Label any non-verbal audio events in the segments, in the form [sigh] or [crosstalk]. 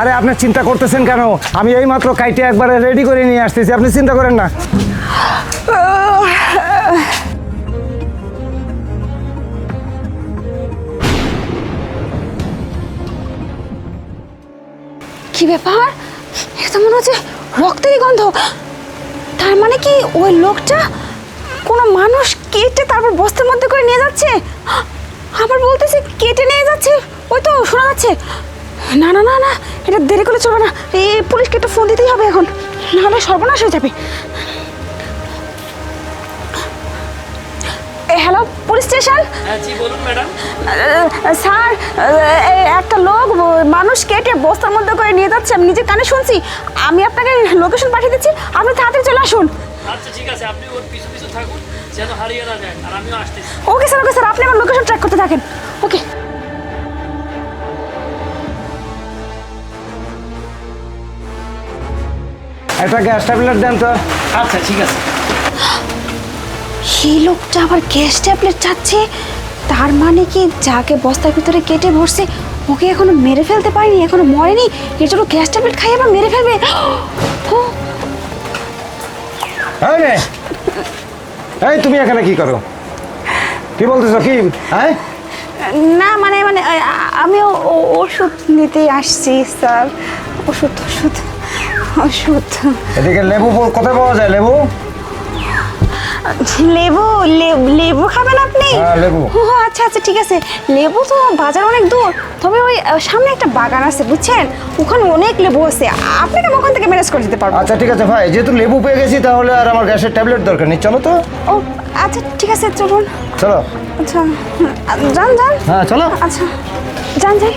আরে আপনি চিন্তা করতেছেন কেন? আমি এই মাত্র কাইটে একবারে রেডি করে নিয়ে আসতেছি, আপনি চিন্তা করেন না। কি ব্যাপার? এটা মনে হচ্ছে রক্তেরই গন্ধ। তার মানে কি ওই লোকটা কোনো মানুষ কেটে তারপর বস্তার মধ্যে করে নিয়ে যাচ্ছে? আবার বলতেছে কেটে নিয়ে যাচ্ছে, ওই তো শোনা যাচ্ছে। না না না না এটা দেরি করে চলবে না। এই পুলিশকে একটা ফোন দিতেই হবে এখন। নাহলে সর্বনাশ হয়ে যাবে। হ্যালো পুলিশ স্টেশন স্যার একটা লোক মানুষ কেটে বস্তার মধ্যে করে নিয়ে যাচ্ছে। আমি নিজের কানে শুনছি। আমি আপনাকে লোকেশন পাঠিয়ে দিচ্ছি। আপনি তাড়াতাড়ি চলে আসুন। আচ্ছা ঠিক আছে আপনি ওর পিছু পিছু থাকুন যেন হারিয়ে না যায় আর আমিও আসতেছি। ওকে স্যার ওকে স্যার আপনি আমার লোকেশন ট্র্যাক করতে থাকেন। ওকে। একটা গ্যাস ট্যাবলেট দেন তো। আচ্ছা ঠিক আছে। এই লোকটা আবার গ্যাস ট্যাবলেট চাচ্ছে? তার মানে কি যাকে বস্তার ভিতরে কেটে ভরছে ওকে এখনও মেরে ফেলতে পারিনি এখনও মরেনি? এর জন্য গ্যাস ট্যাবলেট খাই আবার মেরে ফেলবে? [gasps] এই তুমি এখানে কি করো? কি বলতেছো কি? হ্যাঁ না মানে মানে আমি ওষুধ নিতে আসছি স্যার। ওষুধ ওষুধ। ওষুধ এদিকে লেবু কোথায় পাওয়া যায় লেবু? লেবু লেবু খাবেন আপনি? হ্যাঁ, লেবু। ও আচ্ছা আচ্ছা ঠিক আছে। লেবু তো বাজার অনেক দূর। তবে ওই সামনে একটা বাগান আছে বুঝছেন? ওখানে অনেক লেবু আছে। আপনাকে আমি ওখান থেকে ম্যানেজ করে দিতে পারব আচ্ছা ঠিক আছে ভাই যেহেতু লেবু পেয়ে গেছি তাহলে আর আমার গ্যাসের ট্যাবলেট দরকার নেই। চলো তো। ও আচ্ছা ঠিক আছে চলুন। চলো। আচ্ছা যান যান। হ্যাঁ চলো। আচ্ছা যান যাই।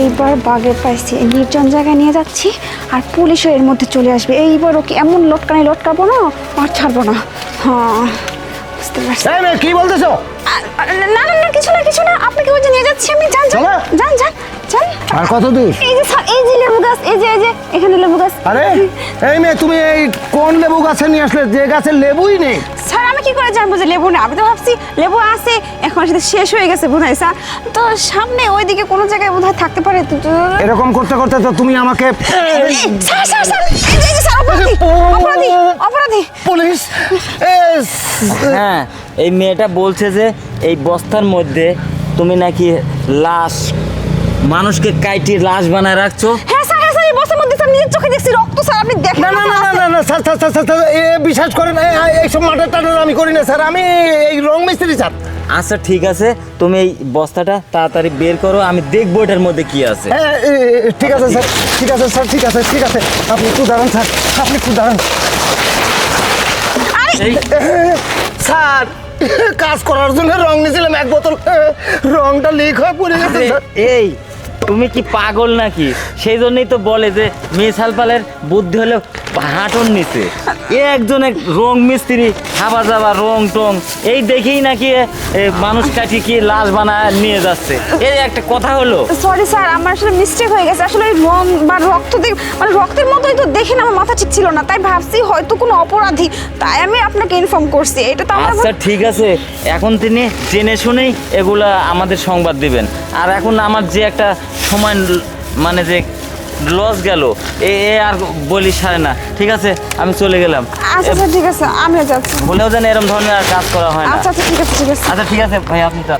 এইবার বাঘের পাইছি। নির্জন জায়গায় নিয়ে যাচ্ছি আর পুলিশও এর মধ্যে চলে আসবে। এইবার ওকে এমন লটকানি লটকাবো না আর ছাড়বো না। হ্যাঁ বুঝতে পারছি। কি বলতেছো? না না না কিছু না কিছু না। আপনাকে ওই যে নিয়ে যাচ্ছি আমি। যান যান। যান যান আর কত দূর? এই যে গাছ এই যে এই যে এখানে লেবু গাছ। আরে এই মেয়ে তুমি এই কোন লেবু গাছে নিয়ে আসলে? যে গাছে লেবুই নেই। স্যার আমি কি করে জানব যে লেবু না আমি তো ভাবছি লেবু আছে এখন সেটা শেষ হয়ে গেছে বোধ হয় স্যার। তো সামনে ওইদিকে কোনো জায়গায় বোধ হয় থাকতে পারে এরকম করতে করতে তো তুমি আমাকে স্যার স্যার স্যার এই যে, স্যার অপরাধী অপরাধী অপরাধী। পুলিশ হ্যাঁ এই মেয়েটা বলছে যে এই বস্তার মধ্যে তুমি নাকি লাশ মানুষকে কাইটি লাশ বানায় রাখছো। হ্যাঁ হ্যাঁ স্যার নিজের চোখে দেখছি রক্ত স্যার আপনি দেখেন না না না না না না স্যার স্যার স্যার, স্যার এ বিশ্বাস করেন এইসব মাটার টাটার আমি করি না স্যার আমি এই রং মিস্ত্রি স্যার। আচ্ছা ঠিক আছে তুমি এই বস্তাটা তাড়াতাড়ি বের করো আমি দেখব এটার মধ্যে কি আছে। হ্যাঁ ঠিক আছে স্যার ঠিক আছে স্যার ঠিক আছে ঠিক আছে আপনি একটু দাঁড়ান স্যার আপনি একটু দাঁড়ান। স্যার কাজ করার জন্য রং নিয়েছিলাম এক বোতল এ, রংটা লিক হয়ে পড়ে গেছে এই তুমি কি পাগল নাকি? সেই জন্যই তো বলে যে মেয়ে সালপালের বুদ্ধি হলে হাঁটুর নিচে এ একজন এক রং মিস্ত্রি খাবার দাবার রং টং। এই দেখেই নাকি মানুষ কাটি কি লাশ বানায় নিয়ে যাচ্ছে। এই একটা কথা হলো। সরি স্যার আমার আসলে মিস্টেক হয়ে গেছে। আসলে রং বা রক্ত দেখ- মানে রক্তের মতোই তো দেখে না আমার মাথা ঠিক ছিল না। তাই ভাবছি হয়তো কোনো অপরাধী। তাই আমি আপনাকে ইনফর্ম করছি। এটা তো আমার আচ্ছা ঠিক আছে। এখন তিনি জেনে শুনেই এগুলা আমাদের সংবাদ দিবেন। আর এখন আমার যে একটা সময় মানে যে লস গেল। এ এ আর বলি সারে না। ঠিক আছে আমি চলে গেলাম। আচ্ছা আচ্ছা ঠিক আছে আমি যাচ্ছি। বলেও যেন এরকম ধরনের আর কাজ করা হয় না। আচ্ছা আচ্ছা ঠিক আছে ঠিক আছে। আচ্ছা ঠিক আছে ভাই আপনি তো